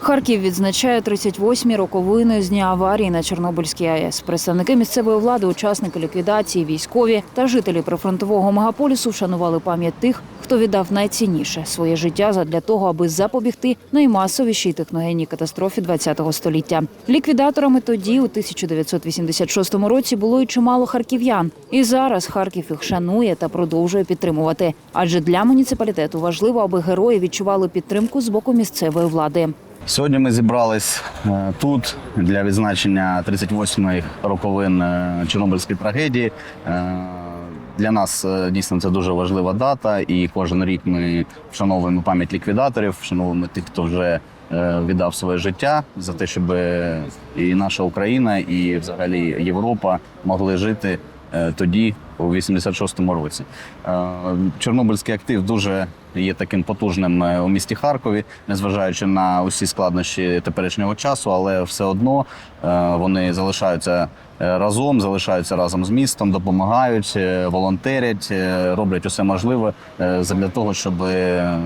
Харків відзначає 38-мі роковини з дня аварії на Чорнобильській АЕС. Представники місцевої влади, учасники ліквідації, військові та жителі прифронтового мегаполісу вшанували пам'ять тих, хто віддав найцінніше своє життя задля того, аби запобігти наймасовішій техногенній катастрофі ХХ століття. Ліквідаторами тоді, у 1986 році, було й чимало харків'ян. І зараз Харків їх шанує та продовжує підтримувати. Адже для муніципалітету важливо, аби герої відчували підтримку з боку місцевої влади. Сьогодні ми зібрались е, тут для відзначення 38-х роковин е, Чорнобильської трагедії. Е, Для нас дійсно це дуже важлива дата, і кожен рік ми вшановуємо пам'ять ліквідаторів, вшановуємо тих, хто вже віддав своє життя за те, щоб і наша Україна, і взагалі Європа могли жити тоді, у 86-му році. Е, Чорнобильський актив дуже є таким потужним е, у місті Харкові, незважаючи на усі складнощі теперішнього часу, але все одно е, вони залишаються е, разом, залишаються разом з містом, допомагають, е, волонтерять, е, роблять усе можливе е, для того, щоб е,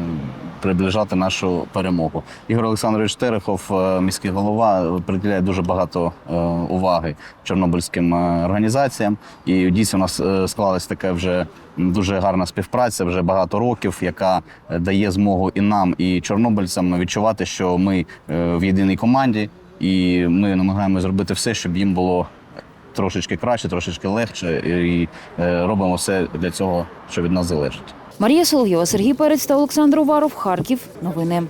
приближати нашу перемогу. Ігор Олександрович Терехов, е, міський голова, приділяє дуже багато е, уваги чорнобильським е, організаціям. І дійсно у нас склалась така вже дуже гарна співпраця, вже багато років, яка дає змогу і нам, і чорнобильцям відчувати, що ми в єдиній команді, і ми намагаємося зробити все, щоб їм було. Трошечки краще, трошечки легше, і робимо все для цього, що від нас залежить. Марія Соловйова, Сергій Перець та Олександр Уваров. Харків. Новини.